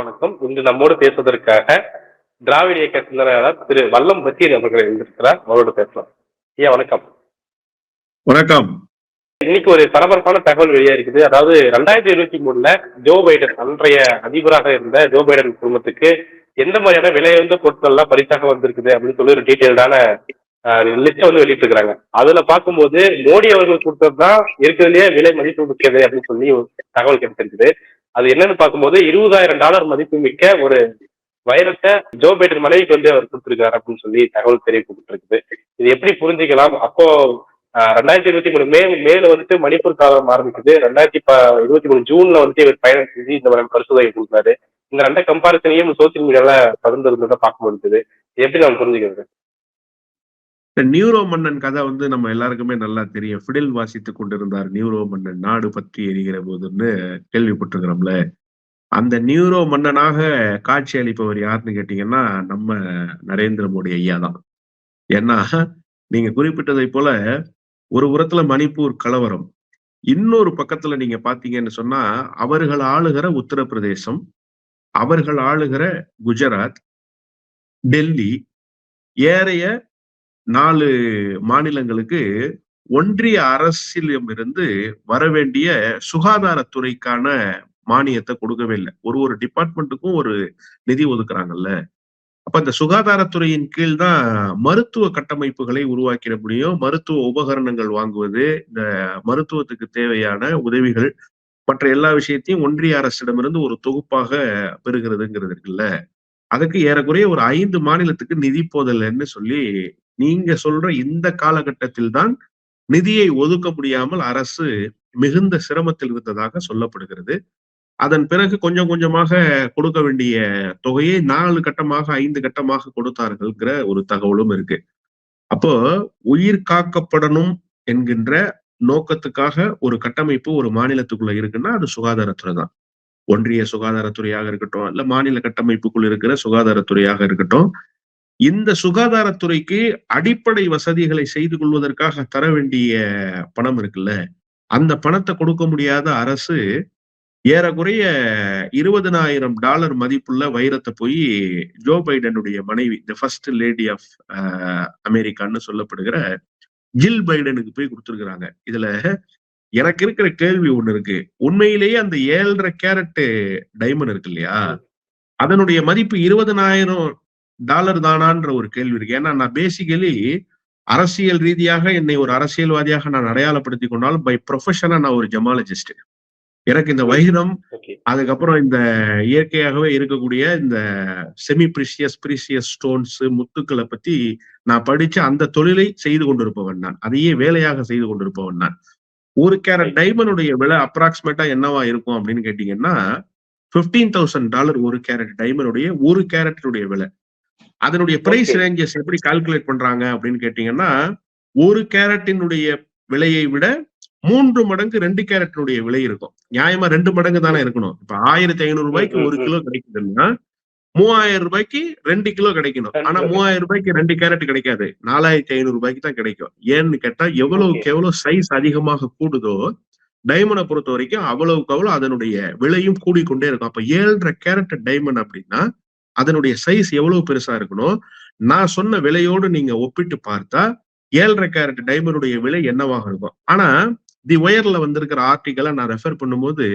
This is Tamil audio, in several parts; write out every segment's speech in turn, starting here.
வணக்கம். இன்று நம்மோடு பேசுவதற்காக திராவிட இயக்க சிந்தனையாளர் திரு வல்லம் பஷீர் அவர்கள் இருந்திருக்கிறார் அவரோடு பேசலாம். ஐயா வணக்கம். வணக்கம். இன்னைக்கு ஒரு பரபரப்பான தகவல் வெளியா இருக்குது. அதாவது ரெண்டாயிரத்தி இருபத்தி மூணுல ஜோ பைடன் அன்றைய அதிபராக இருந்த ஜோ பைடன் குடும்பத்துக்கு எந்த மாதிரியான விலையுந்த பொருட்கள்லாம் பரிசாக வந்திருக்குது அப்படின்னு சொல்லி ஒரு டீட்டெயில்டான லிஸ்ட் வந்து வெளியிட்டிருக்கிறாங்க. அதுல பார்க்கும்போது மோடி அவர்கள் கொடுத்தது தான் இருக்கிறதுலயே விலை மதிப்பு மிக்கது அப்படின்னு சொல்லி தகவல் கிடைச்சிருக்குது அது என்னன்னு பார்க்கும்போது இருபதாயிரம் டாலர் மதிப்பு மிக்க ஒரு வைரத்தை ஜோ பைடன் மனைவிக்கு வந்து அவர் கொடுத்திருக்காரு அப்படின்னு சொல்லி தகவல் தெரிவிக்கப்பட்டிருக்குது. இது எப்படி புரிஞ்சுக்கலாம்? அப்போ ரெண்டாயிரத்தி இருபத்தி மூணு மே மேல வந்துட்டு மணிப்பூர் காலம் ஆரம்பிக்குது. ரெண்டாயிரத்தி ப இருபத்தி மூணு ஜூன்ல வந்துட்டு இவர் பயணம் செஞ்சு இந்த மாதிரி பரிசோதனை கொடுத்தாரு இந்த ரெண்ட கம்பாரிசனையும் சோசியல் மீடியால பகிர்ந்திருந்ததை பார்க்க முடிஞ்சது. எப்படி நம்ம புரிஞ்சுக்கிறது? நியூரோ மன்னன் கதை வந்து நம்ம எல்லாருக்குமே நல்லா தெரியும். ஃபிடில் வாசித்துக் கொண்டிருந்தார் நியூரோ மன்னன். நாடு பற்றி எரிகிற போதுன்னு கேள்விப்பட்டிருக்கிறோம்ல. அந்த நியூரோ மன்னனாக காட்சி அளிப்பவர் யாருன்னு கேட்டீங்கன்னா நம்ம நரேந்திர மோடி ஐயா தான். ஏன்னா நீங்க குறிப்பிட்டதை போல ஒரு புறத்துல மணிப்பூர் கலவரம் இன்னொரு பக்கத்துல நீங்க பாத்தீங்கன்னு சொன்னா அவர்கள் ஆளுகிற உத்தரப்பிரதேசம் அவர்கள் ஆளுகிற குஜராத் டெல்லி ஏறைய நாலு மாநிலங்களுக்கு ஒன்றிய அரசிலும் இருந்து வர வரவேண்டிய சுகாதாரத்துறைக்கான மானியத்தை கொடுக்கவே இல்லை. ஒரு ஒரு டிபார்ட்மெண்ட்டுக்கும் ஒரு நிதி ஒதுக்குறாங்கல்ல. அப்ப இந்த சுகாதாரத்துறையின் கீழ் தான் மருத்துவ கட்டமைப்புகளை உருவாக்கிட முடியும். மருத்துவ உபகரணங்கள் வாங்குவது இந்த மருத்துவத்துக்கு தேவையான உதவிகள் மற்ற எல்லா விஷயத்தையும் ஒன்றிய அரசிடமிருந்து ஒரு தொகுப்பாக பெறுகிறதுங்கிறது இருக்குல்ல. அதுக்கு ஏறக்குறைய ஒரு ஐந்து மாநிலத்துக்கு நிதி போதல்ன்னு சொல்லி நீங்க சொல்ற இந்த காலகட்டத்தில் தான் நிதியை ஒதுக்க முடியாமல் அரசு மிகுந்த சிரமத்தில் இருந்ததாக சொல்லப்படுகிறது. அதன் பிறகு கொஞ்சம் கொஞ்சமாக கொடுக்க வேண்டிய தொகையை நாலு கட்டமாக ஐந்து கட்டமாக கொடுத்தார்கள்ங்கிற ஒரு தகவலும் இருக்கு. அப்போ உயிர் காக்கப்படணும் என்கின்ற நோக்கத்துக்காக ஒரு கட்டமைப்பு ஒரு மாநிலத்துக்குள்ள இருக்குன்னா அது சுகாதாரத்துறை தான். ஒன்றிய சுகாதாரத்துறையாக இருக்கட்டும் இல்ல மாநில கட்டமைப்புக்குள் இருக்கிற சுகாதாரத்துறையாக இருக்கட்டும் இந்த சுகாதாரத்துறைக்கு அடிப்படை வசதிகளை செய்து கொள்வதற்காக தர வேண்டிய பணம் இருக்குல்ல? அந்த பணத்தை கொடுக்க முடியாத அரசு ஏறக்குறைய இருபதனாயிரம் டாலர் மதிப்புள்ள வைரத்தை போய் ஜோ பைடனுடைய மனைவி த ஃபர்ஸ்ட் லேடி ஆஃப் அமெரிக்கான்னு சொல்லப்படுகிற ஜில் பைடனுக்கு போய் கொடுத்துருக்குறாங்க. இதுல எனக்கு இருக்கிற கேள்வி ஒண்ணு இருக்கு. உண்மையிலேயே அந்த ஏழரை கேரட் டைமண்ட் இருக்கு இல்லையா? அதனுடைய மதிப்பு இருபதனாயிரம் டாலர் தானான்ற ஒரு கேள்வி இருக்கு. ஏன்னா நான் பேசிக்கலி அரசியல் ரீதியாக என்னை ஒரு அரசியல்வாதியாக நான் அடையாளப்படுத்தி கொண்டாலும் பை ப்ரொஃபஷனா நான் ஒரு ஜமாலஜிஸ்ட் எனக்கு இந்த வைரம் அதுக்கப்புறம் இந்த இயற்கையாகவே இருக்கக்கூடிய இந்த செமி பிரிசியஸ் பிரிசியஸ் ஸ்டோன்ஸ் முத்துக்களை பத்தி நான் படிச்சு அந்த தொழிலை செய்து கொண்டிருப்பவன் நான். அதையே வேலையாக செய்து கொண்டிருப்பவன் நான். ஒரு கேரட் டைமண்டுடைய விலை அப்ராக்சிமேட்டா என்னவா இருக்கும் அப்படின்னு கேட்டீங்கன்னா பிப்டீன் தௌசண்ட் டாலர் ஒரு கேரட் டைமண்டுடைய ஒரு கேரட்டினுடைய விலை. அதனுடைய பிரைஸ். ரேஞ்சஸ் எப்படி கால்குலேட் பண்றாங்க அப்படின்னு கேட்டீங்கன்னா ஒரு கேரட்டினுடைய விலையை விட மூன்று மடங்கு ரெண்டு கேரட்டினுடைய விலை இருக்கும். நியாயமா ரெண்டு மடங்கு தானே இருக்கணும். இப்ப ஆயிரத்தி ஐநூறு ரூபாய்க்கு ஒரு கிலோ கிடைக்குதுன்னா மூவாயிரம் ரூபாய்க்கு ரெண்டு கிலோ கிடைக்கணும். ஆனா. மூவாயிரம் ரூபாய்க்கு ரெண்டு கேரட் கிடைக்காது. நாலாயிரத்தி ஐநூறு ரூபாய்க்கு தான் கிடைக்கும். ஏன்னு கேட்டா எவ்வளவுக்கு எவ்வளவு சைஸ் அதிகமாக கூடுதோ டைமண்டை பொறுத்த வரைக்கும் அவ்வளவுக்கு அவ்வளவு அதனுடைய விலையும் கூடிக்கொண்டே இருக்கும். அப்ப ஏழரை கேரட் டைமண்ட் அப்படின்னா அதனுடைய சைஸ் எவ்வளவு பெருசா இருக்கணும் நான் சொன்ன விலையோடு நீங்க ஒப்பிட்டு பார்த்தா ஏழரை கேரட் டைமண்டுடைய விலை என்னவாக இருக்கும். ஆனா தி ஒயர்ல வந்திருக்கிற ஆர்டிக்கலை நான் ரெஃபர் பண்ணும்போது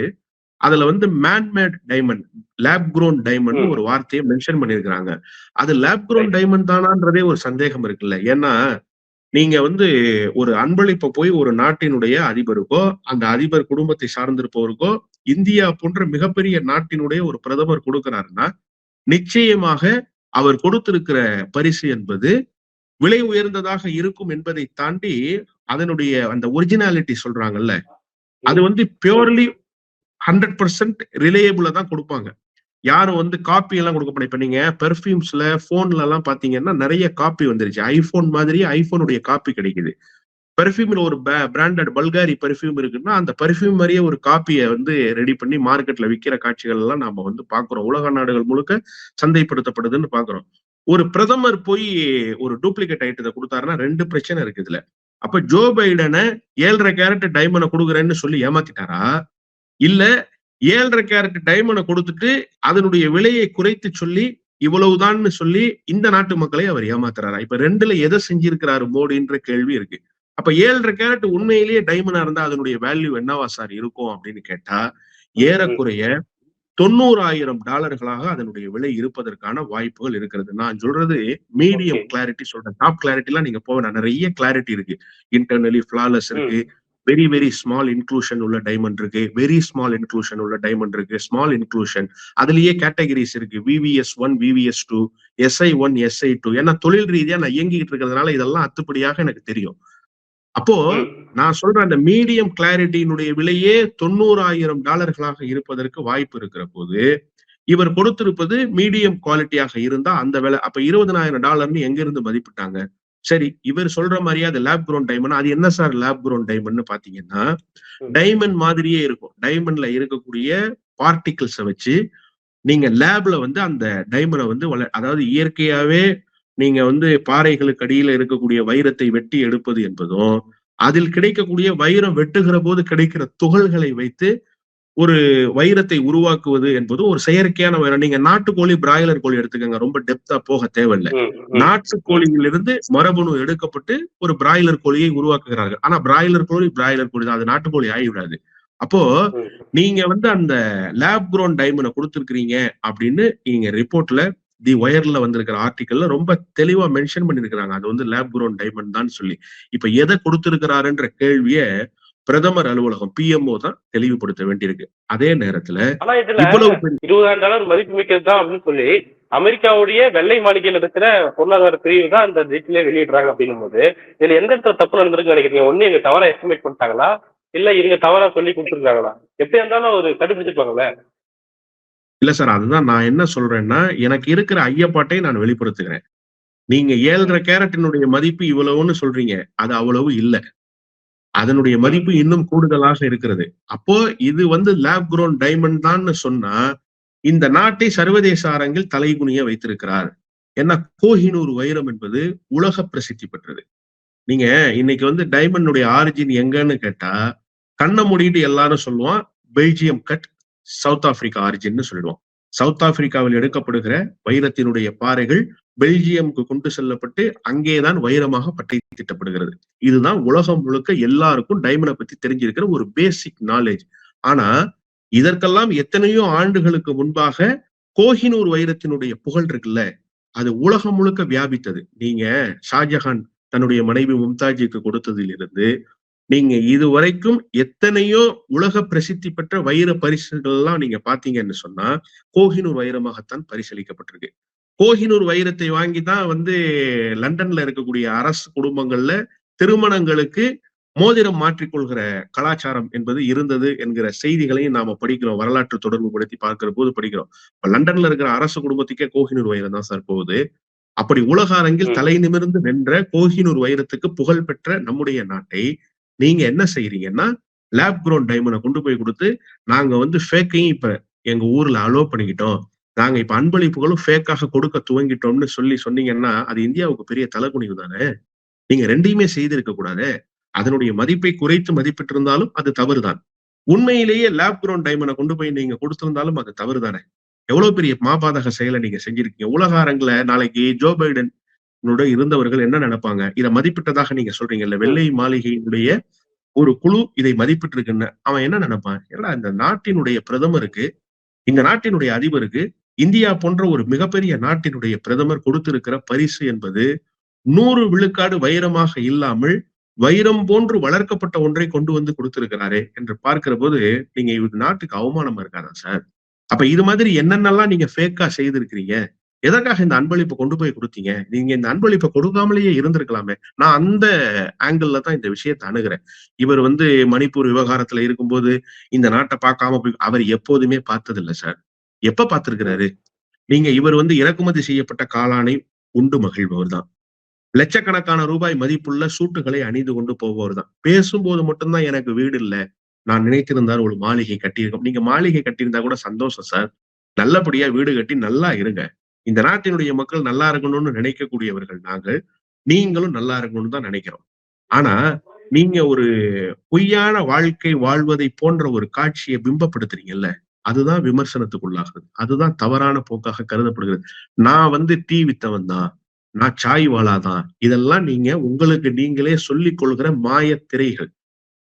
அதுல வந்து manmade diamond lab grown diamond. ஒரு வார்த்தையை மென்ஷன் பண்ணிருக்கிறாங்க அது லேப் குரோன் டைமண்ட் தானான்றதே ஒரு சந்தேகம் இருக்குல்ல. ஏன்னா நீங்க வந்து ஒரு அன்பளிப்பை போய் ஒரு நாட்டினுடைய அதிபருக்கோ அந்த அதிபர் குடும்பத்தை சார்ந்திருப்பவருக்கோ இந்தியா போன்ற மிகப்பெரிய நாட்டினுடைய ஒரு பிரதமர் கொடுக்கிறாருன்னா நிச்சயமாக அவர் கொடுத்திருக்கிற பரிசு என்பது விலை உயர்ந்ததாக இருக்கும் என்பதை தாண்டி அதனுடைய அந்த ஒரிஜினாலிட்டி சொல்றாங்கல்ல அது வந்து பியூர்லி ஹண்ட்ரட் பர்சன்ட் ரிலேயபிளா தான் கொடுப்பாங்க. யாரும் வந்து காப்பி எல்லாம் கொடுக்க மாட்டாங்க இப்ப நீங்க பெர்ஃபியூம்ஸ்ல போன்ல எல்லாம் பாத்தீங்கன்னா நிறைய காப்பி வந்துருச்சு. ஐபோன் மாதிரி ஐபோனுடைய காப்பி கிடைக்குது. பெர்ஃபியூம்ல ஒரு பிராண்டட் பல்காரி பெர்ஃபியூம் இருக்குன்னா அந்த பெர்ஃபியூம் மாதிரியே ஒரு காப்பியை வந்து ரெடி பண்ணி மார்க்கெட்ல விற்கிற காட்சிகள் எல்லாம் நாம வந்து பாக்குறோம். உலக நாடுகள் முழுக்க சந்தைப்படுத்தப்படுதுன்னு பாக்குறோம். ஒரு பிரதமர் போய் ஒரு டூப்ளிகேட் ஐட்டத்தை கொடுத்தாருன்னா ரெண்டு பிரச்சனை இருக்கு இதுல. அப்ப ஜோ பைடனை ஏழரை கேரட் டைமண்டை கொடுக்குறேன்னு சொல்லி ஏமாத்திட்டாரா? இல்ல ஏழரை கேரட் டைமண்டை கொடுத்துட்டு அதனுடைய விலையை குறைத்து சொல்லி இவ்வளவுதான்னு சொல்லி இந்த நாட்டு மக்களை அவர் ஏமாத்துறாரா? இப்ப ரெண்டுல எதை செஞ்சிருக்கிறாரு மோடின்ற கேள்வி இருக்கு. அப்ப ஏழரை கேரட் உண்மையிலேயே டைமண்டா இருந்தா அதனுடைய வேல்யூ என்னவா சார் இருக்கும் அப்படின்னு கேட்டா ஏறக்குறைய தொண்ணூறாயிரம் டாலர்களாக அதனுடைய விலை இருப்பதற்கான வாய்ப்புகள் இருக்கிறது. நான் சொல்றது மீடியம். கிளாரிட்டி சொல்றேன். டாப் கிளாரிட்டி எல்லாம் நீங்க போக. நிறைய கிளாரிட்டி இருக்கு. இன்டர்னலி ஃபிளாலஸ் இருக்கு. வெரி வெரி ஸ்மால் இன்க்ளூஷன் உள்ள டைமண்ட் இருக்கு. வெரி ஸ்மால் இன்க்ளூஷன் உள்ள டைமண்ட் இருக்கு. ஸ்மால் இன்க்ளூஷன் அதுலயே கேட்டகரிஸ் இருக்கு. VVS one VVS two SI one SI two ஏன்னா தொழில் ரீதியா நான் இயங்கிட்டு இருக்கிறதுனால இதெல்லாம் அத்துப்படியாக எனக்கு தெரியும். அப்போ. நான் சொல்ற அந்த மீடியம் கிளாரிட்டியினுடைய விலையே தொண்ணூறாயிரம் டாலர்களாக இருப்பதற்கு வாய்ப்பு இருக்கிற போது இவர் கொடுத்திருப்பது மீடியம் குவாலிட்டியாக இருந்தா அந்த விலை அப்ப இருபதனாயிரம் டாலர்னு எங்க இருந்து மதிப்பிட்டாங்க சரி இவர் சொல்ற மாதிரியே அது லேப் குரோன் டைமண்ட் அது என்ன சார் லேப் குரோன் டைமண்ட்னு பாத்தீங்கன்னா. டைமண்ட் மாதிரியே இருக்கும் டைமண்ட்ல இருக்கக்கூடிய பார்ட்டிகிள்ஸை வச்சு நீங்க லேப்ல வந்து அந்த டைமண்டை வந்து வள அதாவது இயற்கையாவே நீங்க வந்து பாறைகளுக்கு அடியில இருக்கக்கூடிய வைரத்தை வெட்டி எடுப்பது என்பதும் அதில் கிடைக்கக்கூடிய வைரம் வெட்டுகிற போது கிடைக்கிற துகள்களை வைத்து ஒரு வைரத்தை உருவாக்குவது என்பது ஒரு செயற்கையான வைரம். நீங்க நாட்டுக்கோழி பிராய்லர் கோழி எடுத்துக்கங்க ரொம்ப டெப்தா போக தேவையில்லை. ம், ம். நாட்டு கோழியிலிருந்து மரபணு எடுக்கப்பட்டு ஒரு பிராய்லர் கோழியை உருவாக்குகிறார்கள். ஆனா பிராய்லர் கோழி பிராய்லர் கோழி தான். அது நாட்டுக்கோழி ஆகிவிடாது அப்போ. நீங்க வந்து அந்த லேப் குரோன் டைமண்டை கொடுத்துருக்கீங்க அப்படின்னு நீங்க ரிப்போர்ட்ல தி ஒயர்ல வந்திருக்கிற ஆர்டிக்கல்ல ரொம்ப தெளிவா மென்ஷன் பண்ணிருக்கிறாங்க அது வந்து லேப் குரோன் டைமண்ட் தான் சொல்லி. இப்ப எதை கொடுத்திருக்கிறாருன்ற கேள்விய பிரதமர் அலுவலகம் பிஎம்ஓ தான் தெளிவுபடுத்த வேண்டியிருக்கு. அதே நேரத்துல இருபதாயிரம் டாலர் மதிப்பு மிக்கது தான் அப்படின்னு சொல்லி அமெரிக்காவுடைய வெள்ளை மாளிகையில் இருக்கிற பொருளாதார பிரிவு தான் அந்த டீட்டெயிலே வெளியிடுறாங்க அப்படின்னும் போது இதுல எந்த இடத்துல தப்பு நடந்திருக்குன்னு நினைக்கிறீங்க? ஒண்ணு இவங்க தவறா எஸ்டிமேட் பண்ணிட்டாங்களா? இல்ல இவங்க தவறா சொல்லி கொடுத்துருக்காங்களா? எப்படியா இருந்தாலும் ஒரு கண்டுபிடிச்சிருப்பாங்கல்ல. இல்ல சார் அதுதான் நான் என்ன சொல்றேன்னா எனக்கு இருக்கிற ஐயப்பாட்டை நான் வெளிப்படுத்துகிறேன். நீங்க ஏழரை கேரட்டினுடைய மதிப்பு இவ்வளவுன்னு சொல்றீங்க அது அவ்வளவு இல்ல. அதனுடைய மதிப்பு இன்னும் கூடுதலாக இருக்கிறது. அப்போ இது வந்து லேப் குரோன் டைமண்ட் தான் சொன்னா இந்த நாட்டை சர்வதேச அரங்கில் தலைகுனிய வைத்திருக்கிறார். ஏன்னா கோஹினூர் வைரம் என்பது உலக பிரசித்தி பெற்றது. நீங்க இன்னைக்கு வந்து டைமண்டுடைய ஆரிஜின் எங்கன்னு கேட்டா கண்ணை மூடிட்டு எல்லாரும் சொல்லுவான் பெல்ஜியம் கட் சவுத் ஆப்பிரிக்கா ஆரிஜின்னு சொல்லிடுவோம். சவுத் ஆப்பிரிக்காவில் எடுக்கப்படுகிற வைரத்தினுடைய பாறைகள் பெல்ஜியம்க்கு கொண்டு செல்லப்பட்டு அங்கேதான் வைரமாக பட்டை திட்டப்படுகிறது இதுதான் உலகம் முழுக்க எல்லாருக்கும் டைமண்டை பத்தி தெரிஞ்சிருக்கிற ஒரு பேசிக் நாலேஜ் ஆனா இதற்கெல்லாம் எத்தனையோ ஆண்டுகளுக்கு முன்பாக கோஹினூர் வைரத்தினுடைய புகழ் இருக்குல்ல அது உலகம் முழுக்க வியாபித்தது. நீங்க ஷாஜஹான் தன்னுடைய மனைவி மும்தாஜிக்கு கொடுத்ததிலிருந்து நீங்க இதுவரைக்கும் எத்தனையோ உலக பிரசித்தி பெற்ற வைர பரிசுகள் எல்லாம் நீங்க பாத்தீங்கன்னு சொன்னா கோஹினூர் வைரமாகத்தான் பரிசளிக்கப்பட்டிருக்கு. கோஹினூர் வைரத்தை வாங்கி தான் வந்து லண்டன்ல இருக்கக்கூடிய அரசு குடும்பங்கள்ல திருமணங்களுக்கு மோதிரம் மாற்றிக்கொள்கிற கலாச்சாரம் என்பது இருந்தது என்கிற செய்திகளையும் நாம படிக்கிறோம் வரலாற்று தொடர்பு படுத்தி பார்க்கிற போது படிக்கிறோம். இப்ப லண்டன்ல இருக்கிற அரசு குடும்பத்துக்கே கோஹினூர் வைரம் தான் சார் போகுது. அப்படி உலக அரங்கில். தலை நிமிர்ந்து வென்ற கோஹினூர் வைரத்துக்கு புகழ் பெற்ற நம்முடைய நாட்டை நீங்க என்ன செய்யறீங்கன்னா லேப் க்ரோன் டைமண்டை கொண்டு போய் கொடுத்து நாங்க வந்து ஃபேக்கையும் இப்ப எங்க ஊர்ல அலோ பண்ணிக்கிட்டோம். நாங்க இப்ப அன்பளிப்புகளும் ஃபேக்காக கொடுக்க துவங்கிட்டோம்னு சொல்லி சொன்னீங்கன்னா அது இந்தியாவுக்கு பெரிய தலைக்குனிவு தானே? நீங்க ரெண்டையுமே செய்திருக்க கூடாது? அதனுடைய மதிப்பை குறைத்து மதிப்பிட்டு இருந்தாலும் அது தவறுதான். உண்மையிலேயே லேப் குரோன் டைமண்டை கொண்டு போய் நீங்க கொடுத்திருந்தாலும் அது தவறு தானே எவ்வளவு பெரிய மாபாதக செயலை நீங்க செஞ்சிருக்கீங்க. உலக அரங்குல நாளைக்கு ஜோ பைடன் இருந்தவர்கள் என்ன நினைப்பாங்க? இதை மதிப்பிட்டதாக நீங்க சொல்றீங்கல்ல வெள்ளை மாளிகையினுடைய ஒரு குழு இதை மதிப்பிட்டு இருக்குன்னு அவன் என்ன நினைப்பான்? ஏன்னா இந்த நாட்டினுடைய பிரதமருக்கு இந்த நாட்டினுடைய அதிபருக்கு இந்தியா போன்ற ஒரு மிகப்பெரிய நாட்டினுடைய பிரதமர் கொடுத்திருக்கிற பரிசு என்பது நூறு விழுக்காடு வைரமாக இல்லாமல் வைரம் போன்று வளர்க்கப்பட்ட ஒன்றை கொண்டு வந்து கொடுத்திருக்கிறாரே என்று பார்க்கிற போது நீங்க இது நாட்டுக்கு அவமானமா இருக்காதா சார்? அப்ப இது மாதிரி என்னென்னலாம் நீங்க ஃபேக்கா செய்திருக்கிறீங்க? எதற்காக இந்த அன்பளிப்பை கொண்டு போய் கொடுத்தீங்க? நீங்க இந்த அன்பளிப்பை கொடுக்காமலேயே இருந்திருக்கலாமே. நான் அந்த ஆங்கிள் தான் இந்த விஷயத்தை அணுகிறேன். இவர் வந்து மணிப்பூர் விவகாரத்துல இருக்கும்போது இந்த நாட்டை பார்க்காம போய் அவர் எப்போதுமே பார்த்ததில்லை சார். எப்ப பார்த்திருக்கிறாரு? நீங்க இவர் வந்து இறக்குமதி செய்யப்பட்ட காளானை உண்டு மகிழ்பவர் தான். லட்சக்கணக்கான ரூபாய் மதிப்புள்ள சூட்டுகளை அணிந்து கொண்டு போபவர் தான். பேசும்போது மட்டும்தான் எனக்கு வீடு இல்லை. நான் நினைத்திருந்தால் ஒரு மாளிகை கட்டியிருக்கோம். நீங்க மாளிகை கட்டியிருந்தா கூட சந்தோஷம் சார். நல்லபடியா வீடு கட்டி நல்லா இருங்க. இந்த நாட்டினுடைய மக்கள் நல்லா இருக்கணும்னு நினைக்கக்கூடியவர்கள் நாங்கள் நீங்களும் நல்லா இருக்கணும்னு தான் நினைக்கிறோம். ஆனா நீங்க ஒரு பொய்யான வாழ்க்கை வாழ்வதை போன்ற ஒரு காட்சியை பிம்பப்படுத்துறீங்கல்ல அதுதான் விமர்சனத்துக்குள்ளாகுது அதுதான் தவறான போக்காக கருதப்படுகிறது. நான் வந்து டீ வித்தவன் தான் நான் சாய் வாழாதான் இதெல்லாம் நீங்க உங்களுக்கு நீங்களே சொல்லிக் கொள்கிற மாய திரைகள்.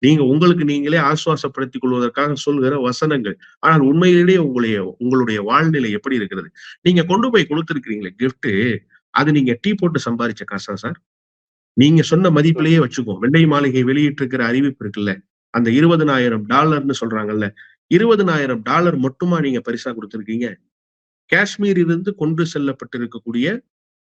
நீங்க உங்களுக்கு நீங்களே ஆசுவாசப்படுத்திக் கொள்வதற்காக சொல்கிற வசனங்கள். ஆனால் உண்மையிலேயே உங்களுடைய உங்களுடைய வாழ்நிலை எப்படி இருக்கிறது? நீங்க கொண்டு போய் கொடுத்துருக்கிறீங்களே கிஃப்ட் அது நீங்க டீ போட்டு சம்பாதிச்ச காசா சார்? நீங்க சொன்ன மதிப்பிலேயே வச்சுக்கோ வெள்ளை மாளிகை வெளியிட்டு இருக்கிற அறிவிப்பு இருக்குல்ல அந்த இருபதனாயிரம் டாலர்னு சொல்றாங்கல்ல இருபதனாயிரம் டாலர் மட்டுமா நீங்க பரிசா கொடுத்துருக்கீங்க? காஷ்மீர் இருந்து கொண்டு செல்லப்பட்டிருக்கக்கூடிய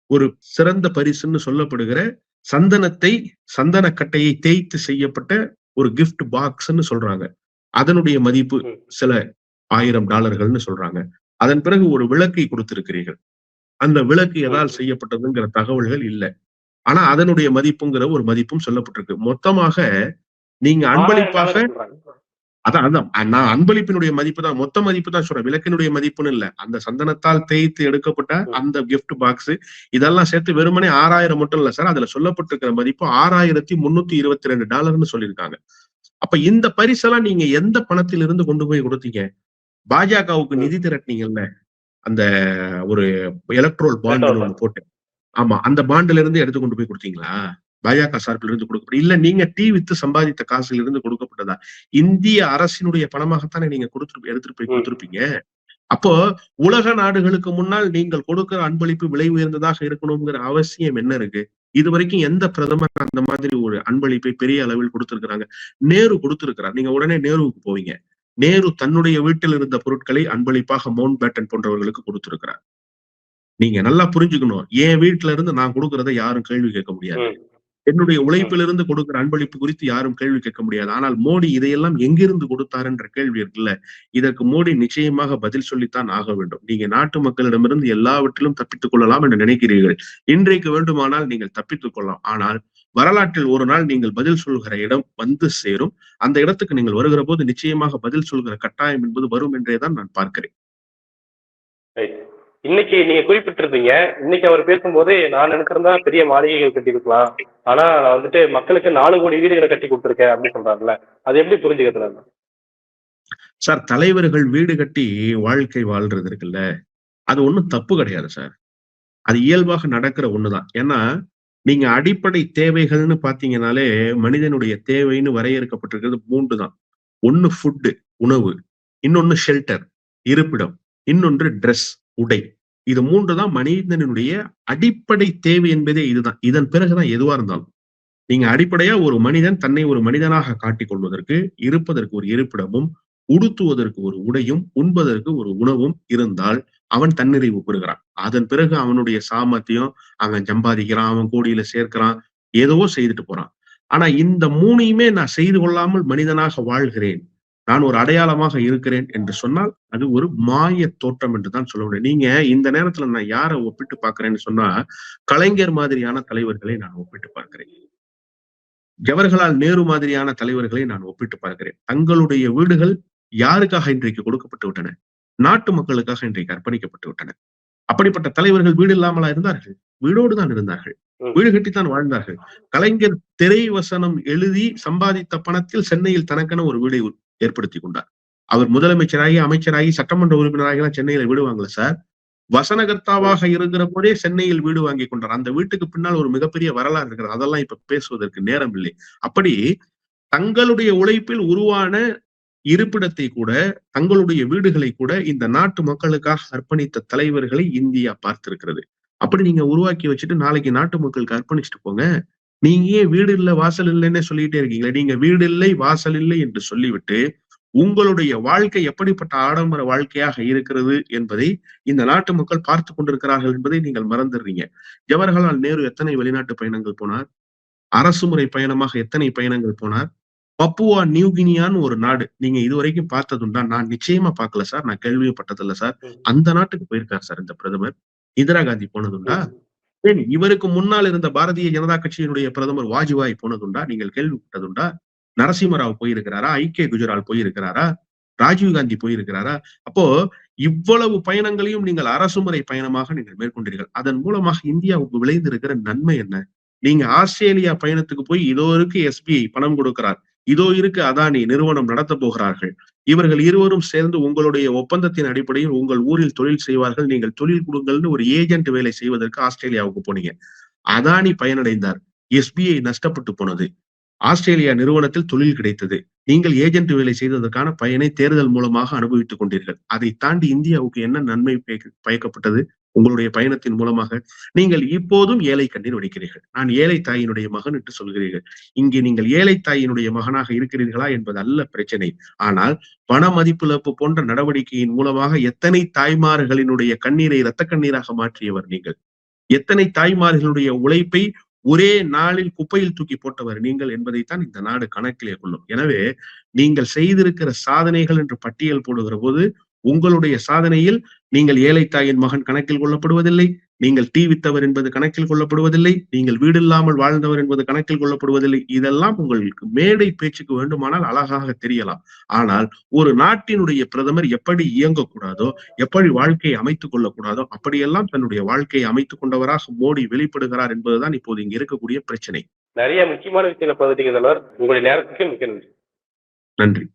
ஒரு சிறந்த பரிசுன்னு சொல்லப்படுகிற சந்தனத்தை சந்தன கட்டையை தேய்த்து செய்யப்பட்ட ஒரு கிஃப்ட் பாக்ஸ்ன்னு சொல்றாங்க. அதனுடைய மதிப்பு. சில ஆயிரம் டாலர்கள்னு சொல்றாங்க. அதன் பிறகு ஒரு விளக்கை கொடுத்திருக்கிறீர்கள். அந்த விளக்கு எதால் செய்யப்பட்டதுங்கிற தகவல்கள் இல்ல. ஆனா அதனுடைய மதிப்புங்கிற ஒரு மதிப்பும் சொல்லப்பட்டிருக்கு. மொத்தமாக நீங்க அன்பளிப்பாக. அதான் அதான். நான் அன்பளிப்பினுடைய மதிப்பு தான் மொத்த மதிப்பு தான் சொல்றேன். விளக்கினுடைய மதிப்புன்னு இல்ல. அந்த சந்தனத்தால் தேய்த்து எடுக்கப்பட்ட. அந்த gift பாக்ஸ் இதெல்லாம் சேர்த்து வெறுமனே ஆறாயிரம் மட்டும் இல்ல சார். அதுல சொல்லப்பட்டிருக்கிற மதிப்பு ஆறாயிரத்தி முன்னூத்தி இருபத்தி ரெண்டு டாலர்னு சொல்லியிருக்காங்க. அப்ப இந்த பரிசெல்லாம் நீங்க எந்த பணத்திலிருந்து கொண்டு போய் கொடுத்தீங்க? பாஜகவுக்கு. நிதி திரட்டினீங்கல்ல? அந்த ஒரு எலக்ட்ரோல் பாண்ட் போட்டு. ஆமா. அந்த பாண்டுல இருந்து எடுத்து கொண்டு போய் கொடுத்தீங்களா? பாஜக சார்பில் இருந்து கொடுக்கப்பட்ட இல்ல நீங்க டீ வித்து சம்பாதித்த காசுல இருந்து கொடுக்கப்பட்டதா? இந்திய அரசினுடைய பணமாகத்தானே நீங்க கொடுத்து எடுத்துட்டு போய். கொடுத்திருப்பீங்க? அப்போ உலக நாடுகளுக்கு முன்னால் நீங்கள் கொடுக்கிற அன்பளிப்பு விலை உயர்ந்ததாக இருக்கணுங்கிற அவசியம் என்ன இருக்கு? இது வரைக்கும் எந்த பிரதமர் அந்த மாதிரி ஒரு அன்பளிப்பை பெரிய அளவில் கொடுத்திருக்கிறாங்க? நேரு கொடுத்திருக்கிறார். நீங்க உடனே நேருவுக்கு போவீங்க. நேரு தன்னுடைய வீட்டில் இருந்த பொருட்களை அன்பளிப்பாக மவுண்ட் பேட்டன் போன்றவர்களுக்கு கொடுத்திருக்கிறார். நீங்க நல்லா புரிஞ்சுக்கணும். என் வீட்டுல இருந்து நான் கொடுக்கறத யாரும் கேள்வி கேட்க முடியாது. என்னுடைய உழைப்பிலிருந்து கொடுக்கிற அன்பளிப்பு குறித்து யாரும் கேள்வி கேட்க முடியாது. ஆனால் மோடி இதையெல்லாம் எங்கிருந்து கொடுத்தாருன்ற கேள்வி இருக்குல்ல. இதற்கு மோடி நிச்சயமாக பதில் சொல்லித்தான் ஆக வேண்டும். நீங்க நாட்டு மக்களிடமிருந்து எல்லாவற்றிலும் தப்பித்துக் கொள்ளலாம் என்று நினைக்கிறீர்கள். இன்றைக்கு வேண்டுமானால் நீங்கள் தப்பித்துக் கொள்ளலாம். ஆனால் வரலாற்றில் ஒரு நாள் நீங்கள் பதில் சொல்கிற இடம் வந்து சேரும். அந்த இடத்துக்கு நீங்கள் வருகிற போது நிச்சயமாக பதில் சொல்கிற கட்டாயம் என்பது வரும் என்றேதான் நான் பார்க்கிறேன். இன்னைக்கு நீங்க குறிப்பிட்டிருந்தீங்க. இன்னைக்கு அவர் பேசும்போது நான் நினைக்கிறதா பெரிய மாளிகைகள் கட்டி கொடுக்கலாம். ஆனா நான் வந்துட்டு மக்களுக்கு நாலு கோடி வீடுகளை கட்டி கொடுத்துருக்கேன் அப்படின்னு சொல்றாங்கல்ல அது எப்படி புரிஞ்சுக்கிறது சார் தலைவர்கள் வீடு கட்டி வாழ்க்கை வாழ்றது இருக்குல்ல. அது ஒண்ணும் தப்பு கிடையாது சார். அது இயல்பாக நடக்கிற ஒண்ணுதான். ஏன்னா நீங்க அடிப்படை தேவைகள்னு பாத்தீங்கன்னாலே மனிதனுடைய தேவைன்னு வரையறுக்கப்பட்டிருக்கிறது மூன்று தான் ஒன்னு ஃபுட்டு உணவு இன்னொன்னு ஷெல்டர் இருப்பிடம் இன்னொன்று ட்ரெஸ் உடை. இது மூன்று தான் மனிதனுடைய அடிப்படை தேவை என்பதே இதுதான். இதன் பிறகுதான் எதுவா இருந்தாலும். நீங்க அடிப்படையா ஒரு மனிதன் தன்னை ஒரு மனிதனாக காட்டிக் கொள்வதற்கு இருப்பதற்கு ஒரு இருப்பிடமும் உடுத்துவதற்கு ஒரு உடையும் உண்பதற்கு ஒரு உணவும் இருந்தால் அவன் தன்னிறைவு பெறுகிறான். அதன் பிறகு அவனுடைய சாமர்த்தியம் அவன் சம்பாதிக்கிறான் அவன் கோடியில சேர்க்கிறான் ஏதோ செய்துட்டு போறான். ஆனா இந்த மூணையுமே நான் செய்து கொள்ளாமல் மனிதனாக வாழ்கிறேன். நான் ஒரு அடையாளமாக இருக்கிறேன் என்று சொன்னால் அது ஒரு மாய தோற்றம் என்று தான் சொல்ல முடியும். நீங்க இந்த நேரத்துல நான் யாரை ஒப்பிட்டு பார்க்கிறேன்னு சொன்னா கலைஞர் மாதிரியான தலைவர்களை நான் ஒப்பிட்டு பார்க்கிறேன். ஜவஹர்லால் நேரு மாதிரியான தலைவர்களை நான் ஒப்பிட்டு பார்க்கிறேன். தங்களுடைய வீடுகள் யாருக்காக இன்றைக்கு கொடுக்கப்பட்டு விட்டன? நாட்டு மக்களுக்காக இன்றைக்கு அர்ப்பணிக்கப்பட்டு விட்டன. அப்படிப்பட்ட தலைவர்கள் வீடு இல்லாமலா இருந்தார்கள்? வீடோடு தான் இருந்தார்கள். வீடு கட்டித்தான் வாழ்ந்தார்கள். கலைஞர் திரை வசனம் எழுதி சம்பாதித்த பணத்தில் சென்னையில் தனக்கென ஒரு வீடை ஏற்படுத்தி கொண்டார் அவர் முதலமைச்சராகி அமைச்சராகி சட்டமன்ற உறுப்பினராகி எல்லாம் சென்னையில வீடு வாங்கல சார். வசனகர்த்தாவாக இருக்கிற போதே சென்னையில் வீடு வாங்கி கொண்டார். அந்த வீட்டுக்கு பின்னால் ஒரு மிகப்பெரிய வரலாறு இருக்கிறது. அதெல்லாம் இப்ப பேசுவதற்கு நேரம் இல்லை. அப்படி தங்களுடைய உழைப்பில் உருவான இருப்பிடத்தை கூட தங்களுடைய வீடுகளை கூட இந்த நாட்டு மக்களுக்காக அர்ப்பணித்த தலைவர்களை இந்தியா பார்த்திருக்கிறது. அப்படி நீங்க உருவாக்கி வச்சுட்டு நாளைக்கு நாட்டு மக்களுக்கு அர்ப்பணிச்சுட்டு போங்க. நீங்க ஏன் வீடு இல்ல வாசல் இல்லைன்னே சொல்லிட்டே இருக்கீங்களே? நீங்க வீடு இல்லை வாசல் இல்லை என்று சொல்லிவிட்டு உங்களுடைய வாழ்க்கை எப்படிப்பட்ட ஆடம்பர வாழ்க்கையாக இருக்கிறது என்பதை இந்த நாட்டு மக்கள் பார்த்து கொண்டிருக்கிறார்கள் என்பதை நீங்கள் மறந்துடுறீங்க. ஜவஹர்லால் நேரு எத்தனை வெளிநாட்டு பயணங்கள் போனார்? அரசு முறை பயணமாக எத்தனை பயணங்கள் போனார்? பப்புவா நியூகினியான்னு ஒரு நாடு. நீங்க இதுவரைக்கும் பார்த்ததுண்டா? நான் நிச்சயமா பார்க்கல சார். நான் கேள்விப்பட்டதில்ல சார். அந்த நாட்டுக்கு போயிருக்கார் சார் இந்த பிரதமர். இந்திரா காந்தி போனதுண்டா? பின் இவருக்கு முன்னால் இருந்த பாரதிய ஜனதா கட்சியினுடைய பிரதமர் வாஜ்பாய் போனதுண்டா? நீங்கள் கேள்விப்பட்டதுண்டா? நரசிம்மராவ் போயிருக்கிறாரா? ஐக்கிய குஜரால் போயிருக்கிறாரா? ராஜீவ் காந்தி போயிருக்கிறாரா? அப்போ இவ்வளவு பயணங்களையும் நீங்கள் அரசுமுறை பயணமாக நீங்கள் மேற்கொண்டீர்கள். அதன் மூலமாக இந்தியாவுக்கு விளைந்திருக்கிற நன்மை என்ன? நீங்க ஆஸ்திரேலியா பயணத்துக்கு போய் இதோ இருக்கு எஸ்பிஐ பணம் கொடுக்கிறார். இதோ இருக்கு அதானி நிறுவனம் நடத்த போகிறார்கள். இவர்கள் இருவரும் சேர்ந்து உங்களுடைய ஒப்பந்தத்தின் அடிப்படையில் உங்கள் ஊரில் தொழில் செய்வார்கள். நீங்கள் தொழில் கொடுங்கள்னு ஒரு ஏஜென்ட் வேலை செய்வதற்கு ஆஸ்திரேலியாவுக்கு போனீங்க. அதானி பயனடைந்தார். எஸ்பிஐ நஷ்டப்பட்டு போனது. ஆஸ்திரேலியா நிறுவனத்தில் தொழில் கிடைத்தது. நீங்கள் ஏஜென்ட் வேலை செய்ததற்கான பயனை தேர்தல் மூலமாக அனுபவித்துக் கொண்டீர்கள். அதை தாண்டி இந்தியாவுக்கு என்ன நன்மை பயக்கப்பட்டது? உங்களுடைய பயணத்தின் மூலமாக நீங்கள் இப்போதும் ஏழை கண்ணீர் வடிக்கிறீர்கள். நான் ஏழை தாயினுடைய மகன் என்று சொல்கிறீர்கள். இங்கே நீங்கள் ஏழை தாயினுடைய மகனாக இருக்கிறீர்களா என்பது அல்ல பிரச்சனை. ஆனால் பண மதிப்பிழப்பு போன்ற நடவடிக்கையின் மூலமாக எத்தனை தாய்மார்களினுடைய கண்ணீரை இரத்த கண்ணீராக மாற்றியவர் நீங்கள்? எத்தனை தாய்மார்களுடைய உழைப்பை ஒரே நாளில் குப்பையில் தூக்கி போட்டவர் நீங்கள் என்பதைத்தான் இந்த நாடு கணக்கிலே கொள்ளும். எனவே நீங்கள் செய்திருக்கிற சாதனைகள் என்று பட்டியல் போடுகிற போது உங்களுடைய சாதனையில் நீங்கள் ஏழை தாயின் மகன் கணக்கில் கொள்ளப்படுவதில்லை. நீங்கள் டீ வித்தவர் என்பது கணக்கில் கொள்ளப்படுவதில்லை நீங்கள் வீடு இல்லாமல் வாழ்ந்தவர் என்பது கணக்கில் கொள்ளப்படுவதில்லை. இதெல்லாம் உங்களுக்கு மேடை பேச்சுக்கு வேண்டுமானால் அழகாக தெரியலாம். ஆனால் ஒரு நாட்டினுடைய பிரதமர் எப்படி இயங்கக்கூடாதோ எப்படி வாழ்க்கையை அமைத்துக் கொள்ளக்கூடாதோ அப்படியெல்லாம் தன்னுடைய வாழ்க்கையை அமைத்துக் கொண்டவராக மோடி வெளிப்படுகிறார் என்பதுதான் இப்போது இங்க இருக்கக்கூடிய பிரச்சனை. நிறைய முக்கியமான விஷயங்களை தலைவர். உங்களுடைய நேரத்துக்கு மிக்க நன்றி. நன்றி.